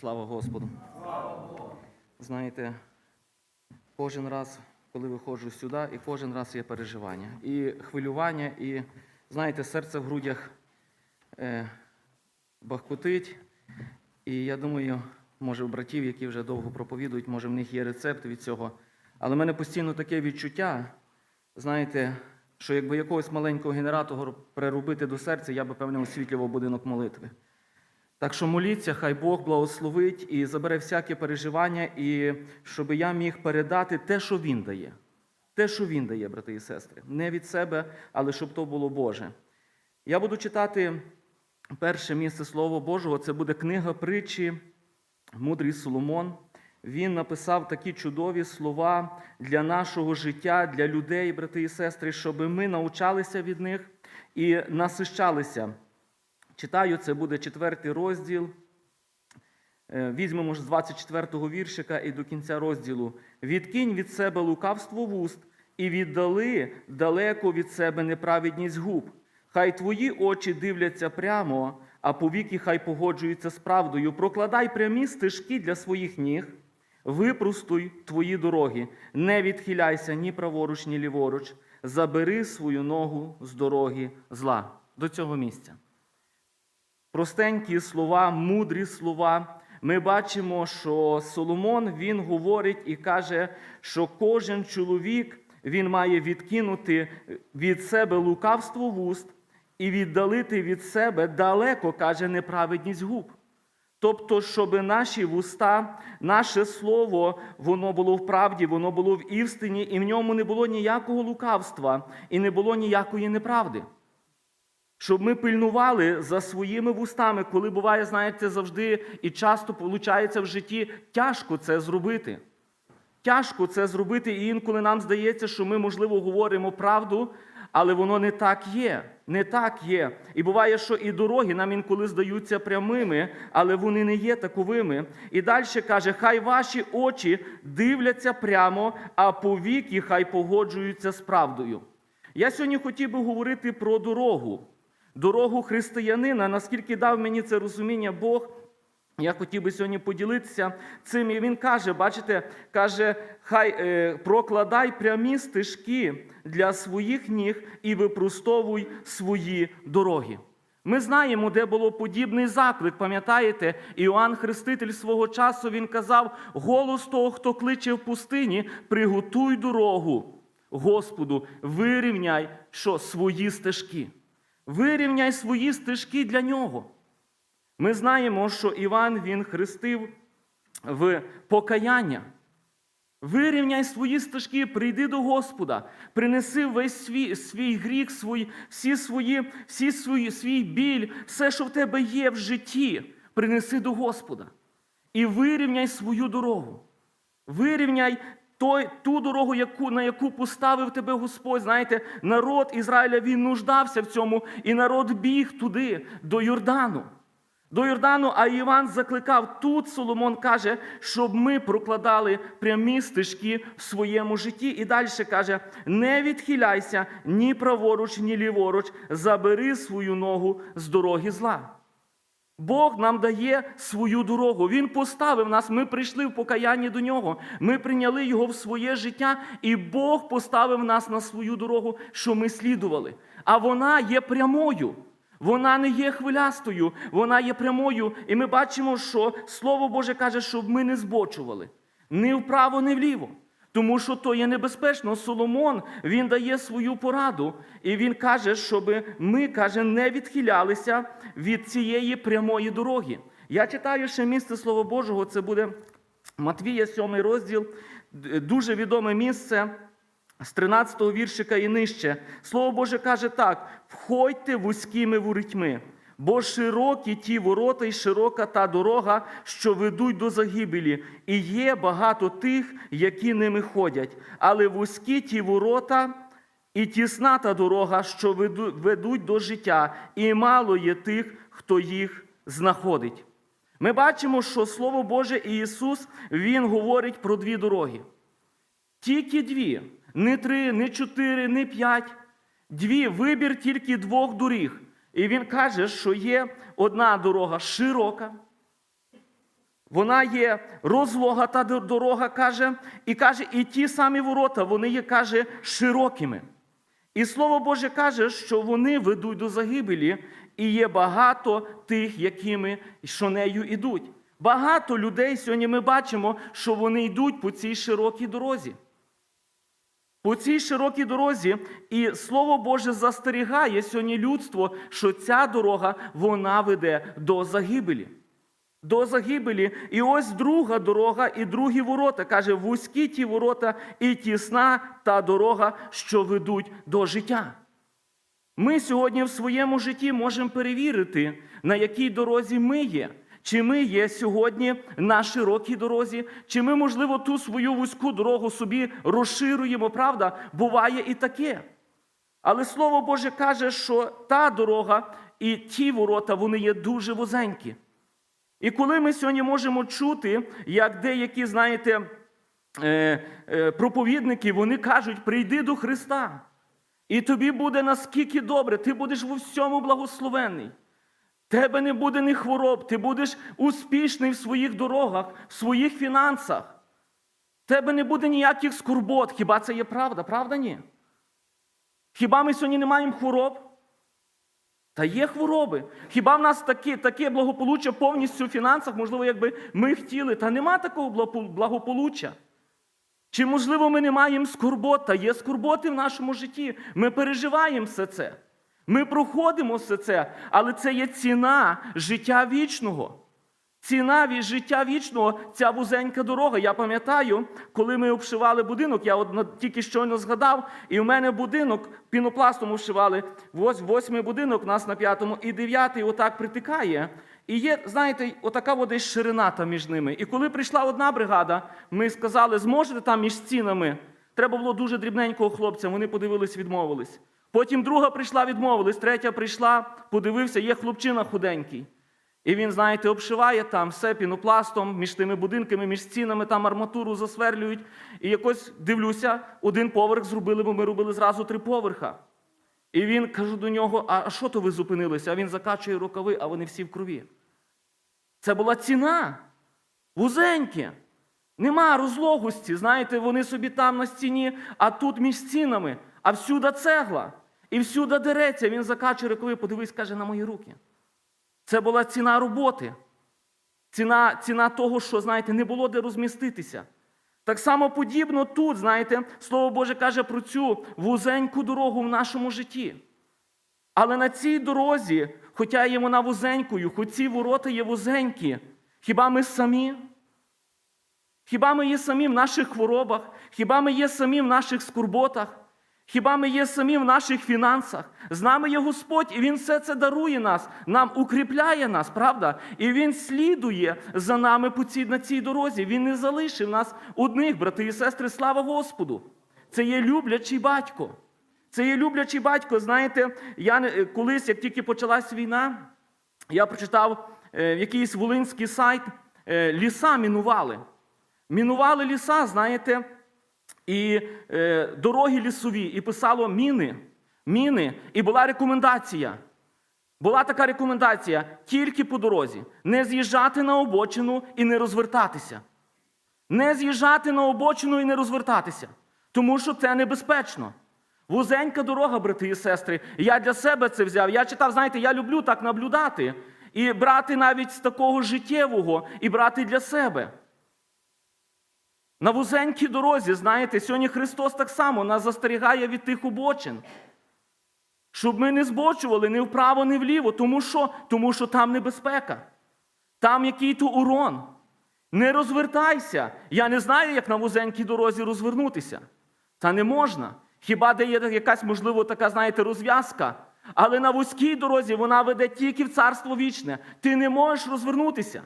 Слава Господу. Знаєте, кожен раз, коли виходжу сюди, і кожен раз є переживання. І хвилювання, і, знаєте, серце в грудях е, бахкотить. І я думаю, може, у братів, які вже довго проповідують, може, в них є рецепт від цього. Але в мене постійно таке відчуття, знаєте, що якби якогось маленького генератора приробити до серця, я би, певне, освітлював будинок молитви. Так що моліться, хай Бог благословить і забере всяке переживання, і щоб я міг передати те, що Він дає. Те, що Він дає, брати і сестри. Не від себе, але щоб то було Боже. Я буду читати перше місце Слова Божого. Це буде книга притчі, мудрий Соломон. Він написав такі чудові слова для нашого життя, для людей, брати і сестри, щоб ми навчалися від них і насищалися. Читаю, це буде четвертий розділ. Е, Візьмемо ж з 24-го віршика і до кінця розділу. Відкинь від себе лукавство вуст і віддали далеко від себе неправедність губ. Хай твої очі дивляться прямо, а повіки хай погоджуються з правдою. Прокладай прямі стежки для своїх ніг, випростуй твої дороги, не відхиляйся ні праворуч, ні ліворуч. Забери свою ногу з дороги зла. До цього місця простенькі слова, мудрі слова. Ми бачимо, що Соломон він говорить і каже, що кожен чоловік він має відкинути від себе лукавство вуст і віддалити від себе далеко, каже, неправедність губ. Тобто, щоб наші вуста, наше слово, воно було в правді, воно було в істині, і в ньому не було ніякого лукавства і не було ніякої неправди. Щоб ми пильнували за своїми вустами, коли буває, знаєте, завжди і часто виходить в житті, тяжко це зробити. Тяжко це зробити, і інколи нам здається, що ми, можливо, говоримо правду, але воно не так є. Не так є. І буває, що і дороги нам інколи здаються прямими, але вони не є таковими. І далі каже: хай ваші очі дивляться прямо, а повіки хай погоджуються з правдою. Я сьогодні хотів би говорити про дорогу дорогу християнина, наскільки дав мені це розуміння Бог. Я хотів би сьогодні поділитися цим. І він каже: бачите, каже, хай е, прокладай прямі стежки для своїх ніг і випростовуй свої дороги. Ми знаємо, де було подібний заклик. Пам'ятаєте, Іоанн Хреститель свого часу він казав: голос того, хто кличе в пустині, приготуй дорогу. Господу, вирівняй що свої стежки. Вирівняй свої стежки для нього. Ми знаємо, що Іван він хрестив в покаяння. Вирівняй свої стежки, прийди до Господа, принеси весь свій свій гріх, свій, всі свої, всі свої, свій біль, все, що в тебе є в житті, принеси до Господа. І вирівняй свою дорогу. Вирівняй той, ту дорогу, яку, на яку поставив тебе Господь. Знаєте, народ Ізраїля він нуждався в цьому, і народ біг туди, до Йордану. До Йордану, а Іван закликав тут Соломон каже, щоб ми прокладали прямі стежки в своєму житті. І далі каже: не відхиляйся ні праворуч, ні ліворуч, забери свою ногу з дороги зла. Бог нам дає свою дорогу. Він поставив нас. Ми прийшли в покаянні до нього. Ми прийняли його в своє життя, і Бог поставив нас на свою дорогу, що ми слідували. А вона є прямою. Вона не є хвилястою, вона є прямою. І ми бачимо, що Слово Боже каже, щоб ми не збочували ні вправо, ні вліво. Тому що то є небезпечно. Соломон він дає свою пораду, і він каже, щоб ми каже, не відхилялися від цієї прямої дороги. Я читаю ще місце Слова Божого, це буде Матвія, 7 розділ, дуже відоме місце. З 13-го віршика і нижче. Слово Боже каже так: входьте вузькими ворітьми, бо широкі ті ворота і широка та дорога, що ведуть до загибелі, і є багато тих, які ними ходять. Але вузькі ті ворота і тісна та дорога, що ведуть до життя, і мало є тих, хто їх знаходить. Ми бачимо, що Слово Боже і Ісус Він говорить про дві дороги. Тільки дві. Не три, не чотири, не п'ять. Дві вибір тільки двох доріг. І він каже, що є одна дорога широка, Вона є розлога та дорога, каже, і каже, і ті самі ворота, вони є, каже, широкими. І Слово Боже каже, що вони ведуть до загибелі, і є багато тих, якими що нею йдуть. Багато людей сьогодні ми бачимо, що вони йдуть по цій широкій дорозі. По цій широкій дорозі, і Слово Боже застерігає сьогодні людство, що ця дорога вона веде до загибелі. До загибелі. І ось друга дорога, і другі ворота. Каже, вузькі ті ворота, і тісна та дорога, що ведуть до життя. Ми сьогодні в своєму житті можемо перевірити, на якій дорозі ми є. Чи ми є сьогодні на широкій дорозі, чи ми, можливо, ту свою вузьку дорогу собі розширюємо, правда? Буває і таке. Але Слово Боже каже, що та дорога і ті ворота, вони є дуже вузенькі. І коли ми сьогодні можемо чути, як деякі, знаєте, е, е, проповідники, вони кажуть, прийди до Христа, і тобі буде наскільки добре, ти будеш у всьому благословений. Тебе не буде ні хвороб, ти будеш успішний в своїх дорогах, в своїх фінансах. Тебе не буде ніяких скорбот. Хіба це є правда? Правда ні? Хіба ми сьогодні не маємо хвороб? Та є хвороби. Хіба в нас таке, таке благополуччя повністю в фінансах, можливо, якби ми хотіли, та нема такого благополуччя. Чи, можливо, ми не маємо скорбот, та є скорботи в нашому житті. Ми переживаємо все це. Ми проходимо все це, але це є ціна життя вічного. Ціна від життя вічного ця вузенька дорога. Я пам'ятаю, коли ми обшивали будинок, я от тільки щойно згадав, і в мене будинок пінопластом обшивали. Ось восьмий будинок, у нас на п'ятому, і дев'ятий отак притикає. І є, знаєте, отака от десь ширина там між ними. І коли прийшла одна бригада, ми сказали, зможете там між стінами. Треба було дуже дрібненького хлопця, вони подивились, відмовились. Потім друга прийшла, відмовились, третя прийшла, подивився, є хлопчина худенький. І він, знаєте, обшиває там все пінопластом, між тими будинками, між стінами, там арматуру засверлюють. І якось дивлюся, один поверх зробили, бо ми робили зразу три поверха. І він кажу до нього: а що то ви зупинилися? А він закачує рукави, а вони всі в крові. Це була ціна. Вузеньке. Нема розлогості. Знаєте, вони собі там на стіні, а тут між стінами, а всюди цегла. І всюди дереться. Він закачує рукави, подивись, каже, на мої руки. Це була ціна роботи. Ціна, ціна того, що, знаєте, не було де розміститися. Так само подібно тут, знаєте, Слово Боже каже про цю вузеньку дорогу в нашому житті. Але на цій дорозі, хоча є вона вузенькою, хоч ці ворота є вузенькі, хіба ми самі? Хіба ми є самі в наших хворобах? Хіба ми є самі в наших скорботах? Хіба ми є самі в наших фінансах? З нами є Господь, і Він все це дарує нас, нам укріпляє нас, правда? І Він слідує за нами по цій, на цій дорозі. Він не залишив нас одних, брати і сестри, слава Господу. Це є люблячий батько. Це є люблячий батько. Знаєте, я не- колись, як тільки почалась війна, я прочитав е, якийсь волинський сайт, е, ліса мінували. Мінували ліса, знаєте, і е, дороги лісові, і писало міни. Міни. І була рекомендація. Була така рекомендація тільки по дорозі. Не з'їжджати на обочину і не розвертатися. Не з'їжджати на обочину і не розвертатися. Тому що це небезпечно. Вузенька дорога, брати і сестри. Я для себе це взяв. Я читав, знаєте, я люблю так наблюдати і брати навіть з такого життєвого, і брати для себе. На вузенькій дорозі, знаєте, сьогодні Христос так само нас застерігає від тих обочин. Щоб ми не збочували ні вправо, ні вліво. Тому що, тому що там небезпека. Там який-то урон. Не розвертайся. Я не знаю, як на вузенькій дорозі розвернутися. Та не можна. Хіба де є якась, можливо, така, знаєте, розв'язка. Але на вузькій дорозі вона веде тільки в царство вічне. Ти не можеш розвернутися.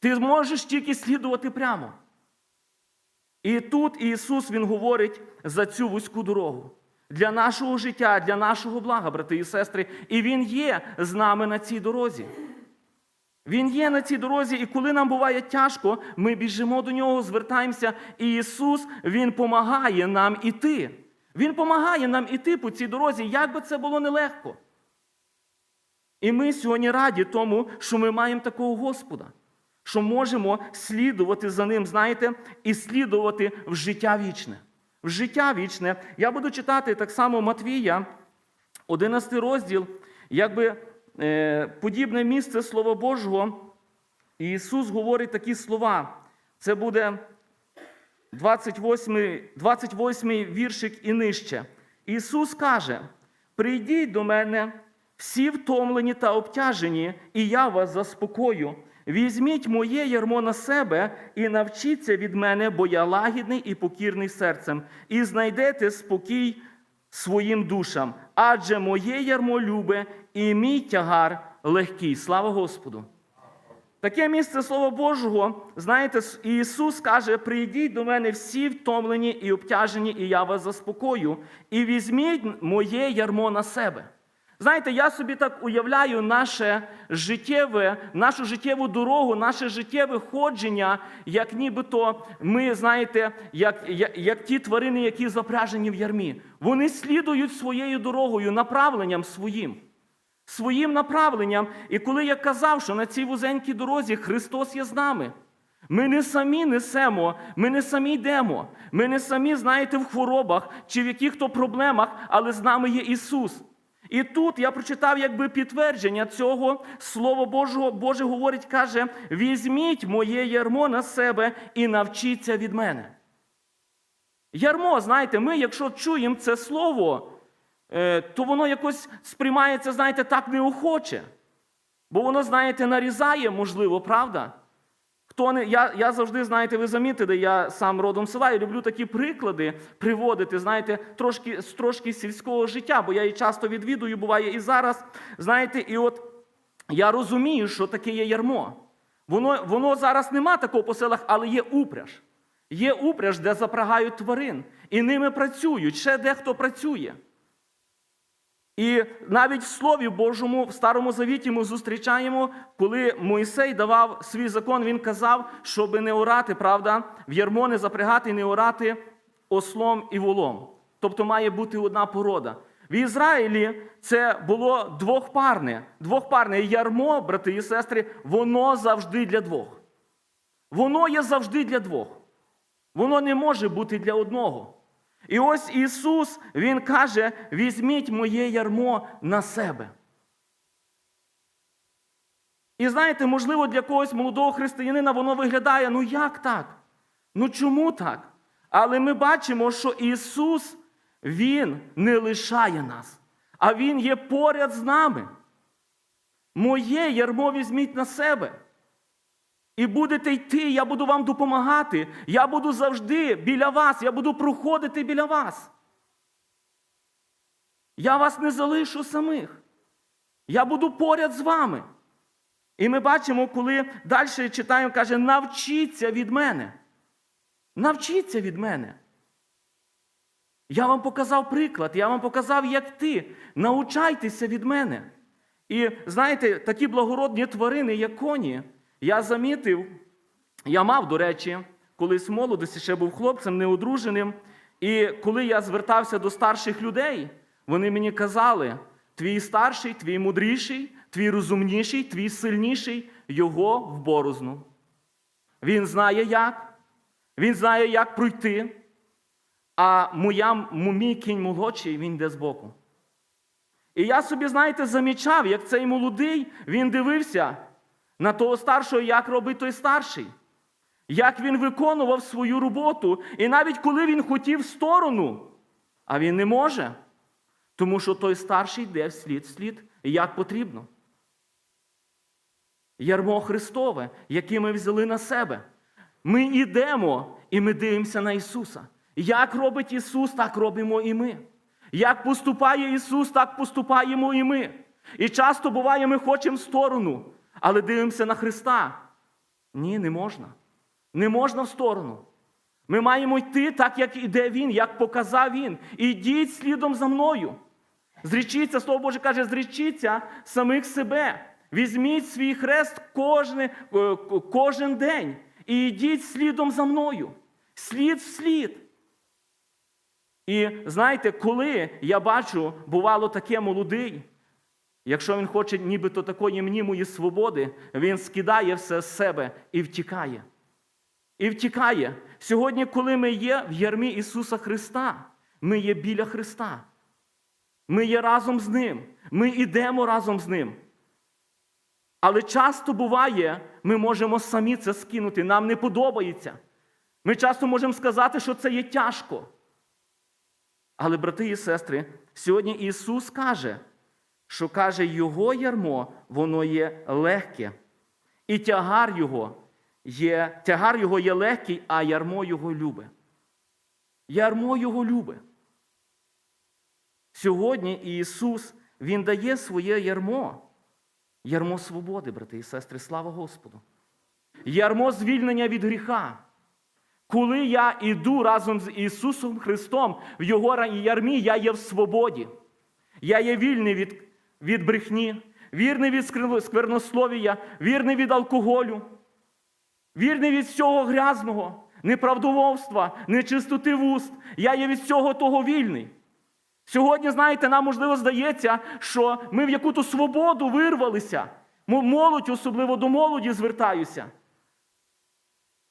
Ти можеш тільки слідувати прямо. І тут Ісус Він говорить за цю вузьку дорогу. Для нашого життя, для нашого блага, брати і сестри. І Він є з нами на цій дорозі. Він є на цій дорозі, і коли нам буває тяжко, ми біжимо до нього, звертаємося, і Ісус Він помагає нам іти. Він помагає нам іти по цій дорозі, як би це було нелегко. І ми сьогодні раді тому, що ми маємо такого Господа. Що можемо слідувати за ним, знаєте, і слідувати в життя вічне. В життя вічне. Я буду читати так само Матвія, 11 розділ, якби е, подібне місце Слова Божого. І Ісус говорить такі слова. Це буде 28, 28 віршик і нижче. Ісус каже: Прийдіть до мене, всі втомлені та обтяжені, і я вас заспокою. Візьміть моє ярмо на себе і навчіться від мене, бо я лагідний і покірний серцем, і знайдете спокій своїм душам, адже моє ярмо любе, і мій тягар легкий. Слава Господу! Таке місце Слова Божого, знаєте, Ісус каже: прийдіть до мене всі втомлені і обтяжені, і я вас заспокою, і візьміть моє ярмо на себе. Знаєте, я собі так уявляю наше життєве, нашу життєву дорогу, наше життєве ходження, як нібито ми, знаєте, як, як, як ті тварини, які запряжені в ярмі. Вони слідують своєю дорогою, направленням своїм своїм направленням. І коли я казав, що на цій вузенькій дорозі Христос є з нами, ми не самі несемо, ми не самі йдемо, ми не самі, знаєте, в хворобах чи в яких-то проблемах, але з нами є Ісус. І тут я прочитав якби підтвердження цього Слово Божого, Боже говорить, каже: візьміть моє ярмо на себе і навчіться від мене. Ярмо, знаєте, ми, якщо чуємо це слово, Е, то воно якось сприймається, знаєте, так неохоче. Бо воно, знаєте, нарізає, можливо, правда? Хто не, Я я завжди, знаєте, ви замітили, я сам родом села і люблю такі приклади приводити, знаєте, трошки, з трошки сільського життя, бо я її часто відвідую, буває і зараз. Знаєте, і от я розумію, що таке є ярмо. Воно воно зараз нема такого по селах, але є упряж. Є упряж, де запрагають тварин. І ними працюють. Ще дехто працює. І навіть в Слові Божому, в Старому Завіті, ми зустрічаємо, коли Мойсей давав свій закон, він казав, щоб не орати, правда, в ярмо не запрягати, не орати ослом і волом. Тобто має бути одна порода. В Ізраїлі це було двохпарне. Двохпарне ярмо, брати і сестри, воно завжди для двох. Воно є завжди для двох. Воно не може бути для одного. І ось Ісус, Він каже: візьміть моє ярмо на себе. І знаєте, можливо, для когось молодого християнина воно виглядає, ну як так? Ну чому так? Але ми бачимо, що Ісус, Він не лишає нас, а Він є поряд з нами. Моє ярмо візьміть на себе. І будете йти, я буду вам допомагати. Я буду завжди біля вас, я буду проходити біля вас. Я вас не залишу самих. Я буду поряд з вами. І ми бачимо, коли далі читаємо, каже, навчіться від мене. Навчіться від мене. Я вам показав приклад, я вам показав, як ти. Научайтеся від мене. І знаєте, такі благородні тварини, як коні. Я замітив, я мав, до речі, колись в молодості ще був хлопцем неодруженим. І коли я звертався до старших людей, вони мені казали: твій старший, твій мудріший, твій розумніший, твій сильніший його в борозну. Він знає як, він знає, як пройти. А моя, мій кінь молодший, він йде збоку. І я собі, знаєте, замічав, як цей молодий, він дивився на того старшого, як робить той старший, як він виконував свою роботу. І навіть коли він хотів в сторону, а він не може, тому що той старший йде вслід вслід, як потрібно. Ярмо Христове, яке ми взяли на себе. Ми йдемо і ми дивимося на Ісуса. Як робить Ісус, так робимо і ми. Як поступає Ісус, так поступаємо і ми. І часто буває, ми хочемо в сторону, але дивимося на Христа. Ні, не можна. Не можна в сторону. Ми маємо йти так, як іде Він, як показав Він. Ідіть слідом за мною. Зрічіться, Слово Боже каже, зрічіться самих себе. Візьміть свій хрест кожен, е, кожен день і йдіть слідом за мною. Слід в слід. І знаєте, коли я бачу, бувало таке молодий, якщо він хоче нібито такої мнімої свободи, він скидає все з себе і втікає. І втікає. Сьогодні, коли ми є в ярмі Ісуса Христа, ми є біля Христа. Ми є разом з Ним. Ми йдемо разом з Ним. Але часто буває, ми можемо самі це скинути. Нам не подобається. Ми часто можемо сказати, що це є тяжко. Але, брати і сестри, сьогодні Ісус каже, що каже, Його ярмо, воно є легке. І тягар Його є, тягар Його є легкий, а ярмо Його любе. Ярмо Його любе. Сьогодні Ісус, Він дає своє ярмо. Ярмо свободи, брати і сестри, слава Господу. Ярмо звільнення від гріха. Коли я іду разом з Ісусом Христом в Його ярмі, я є в свободі. Я є вільний від, від брехні, вірний від сквернословія, вірний від алкоголю, вірний від всього грязного, неправдововства, нечистоти вуст. Я є від всього того вільний. Сьогодні, знаєте, нам можливо здається, що ми в яку-то свободу вирвалися. Молодь, особливо до молоді, звертаюся.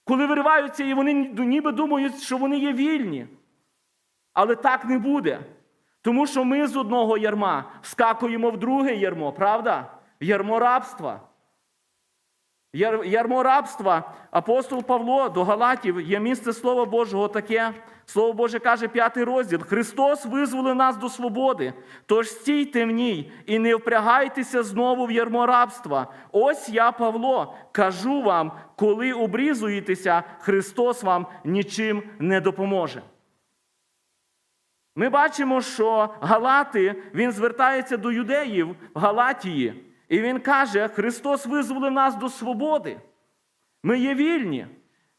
Коли вириваються, і вони ніби думають, що вони є вільні. Але так не буде. Тому що ми з одного ярма вскакуємо в друге ярмо, правда? Ярмо рабства. Яр- Ярмо рабства, апостол Павло до Галатів є місце Слова Божого таке. Слово Боже каже, п'ятий розділ. Христос визволив нас до свободи. Тож стійте в ній і не впрягайтеся знову в ярмо рабства. Ось я, Павло, кажу вам, коли обрізуєтеся, Христос вам нічим не допоможе. Ми бачимо, що Галати, він звертається до юдеїв в Галатії, і він каже: Христос визволив нас до свободи. Ми є вільні.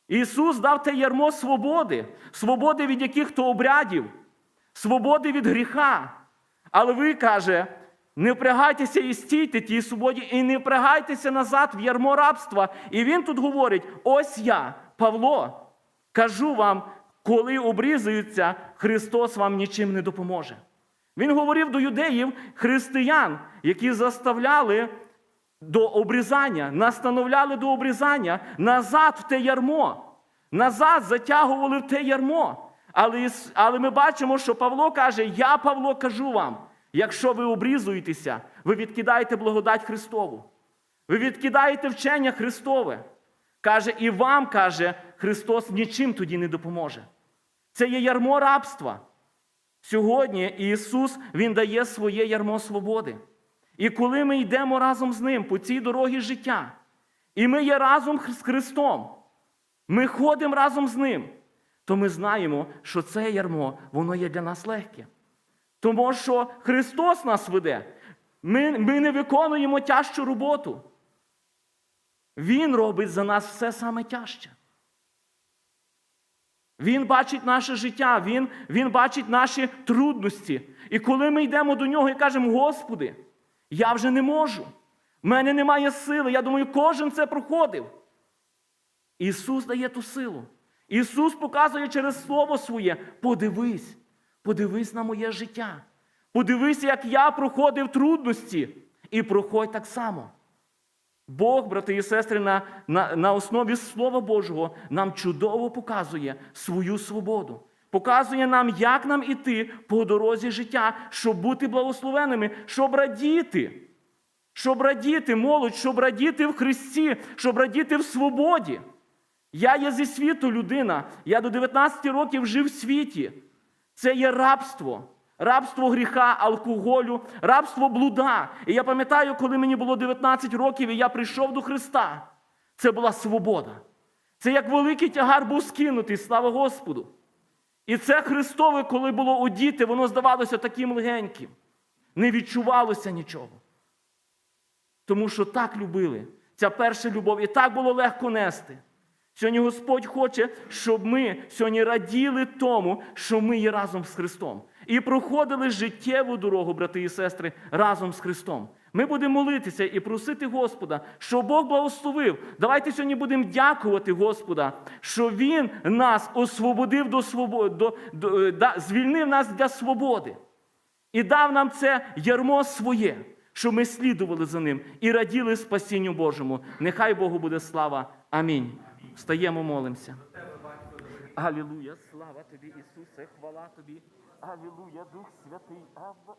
Ісус дав те ярмо свободи, свободи від яких-то обрядів, свободи від гріха. Але ви каже, не впрягайтеся і стійте тій свободі, і не впрягайтеся назад в ярмо рабства. І він тут говорить: ось я, Павло, кажу вам, коли обрізуються, Христос вам нічим не допоможе. Він говорив до юдеїв християн, які заставляли до обрізання, настановляли до обрізання назад в те ярмо. Назад затягували в те ярмо. Але, але ми бачимо, що Павло каже: Я, Павло, кажу вам, якщо ви обрізуєтеся, ви відкидаєте благодать Христову. Ви відкидаєте вчення Христове. Каже, і вам, каже, Христос нічим тоді не допоможе. Це є ярмо рабства. Сьогодні Ісус Він дає своє ярмо свободи. І коли ми йдемо разом з Ним по цій дорогі життя, і ми є разом з Христом, ми ходимо разом з Ним, то ми знаємо, що це ярмо, воно є для нас легке. Тому що Христос нас веде. Ми, ми не виконуємо тяжчу роботу. Він робить за нас все саме тяжче. Він бачить наше життя, він, він бачить наші трудності. І коли ми йдемо до нього і кажемо, Господи, я вже не можу, в мене немає сили. Я думаю, кожен це проходив. Ісус дає ту силу. Ісус показує через Слово своє: подивись, подивись на моє життя. Подивись, як я проходив трудності, і проходь так само. Бог, брати і сестри, на, на, на основі Слова Божого нам чудово показує свою свободу. Показує нам, як нам іти по дорозі життя, щоб бути благословеними, щоб радіти. Щоб радіти, молодь, щоб радіти в Христі, щоб радіти в свободі. Я є зі світу людина. Я до 19 років жив в світі. Це є рабство. Рабство гріха, алкоголю, рабство блуда. І я пам'ятаю, коли мені було 19 років, і я прийшов до Христа. Це була свобода. Це як великий тягар був скинутий, слава Господу. І це Христове, коли було одіти, воно здавалося таким легеньким. Не відчувалося нічого. Тому що так любили. Ця перша любов, і так було легко нести. Сьогодні Господь хоче, щоб ми сьогодні раділи тому, що ми є разом з Христом. І проходили життєву дорогу, брати і сестри, разом з Христом. Ми будемо молитися і просити Господа, щоб Бог благословив. Давайте сьогодні будемо дякувати Господа, що Він нас освободив до свободи, до, до, да, звільнив нас для свободи і дав нам це ярмо своє, щоб ми слідували за ним і раділи спасінню Божому. Нехай Богу буде слава. Амінь. Встаємо, молимося. Алілуя, слава тобі, Ісусе, хвала тобі. Алілуя, Дух Святий. Абба.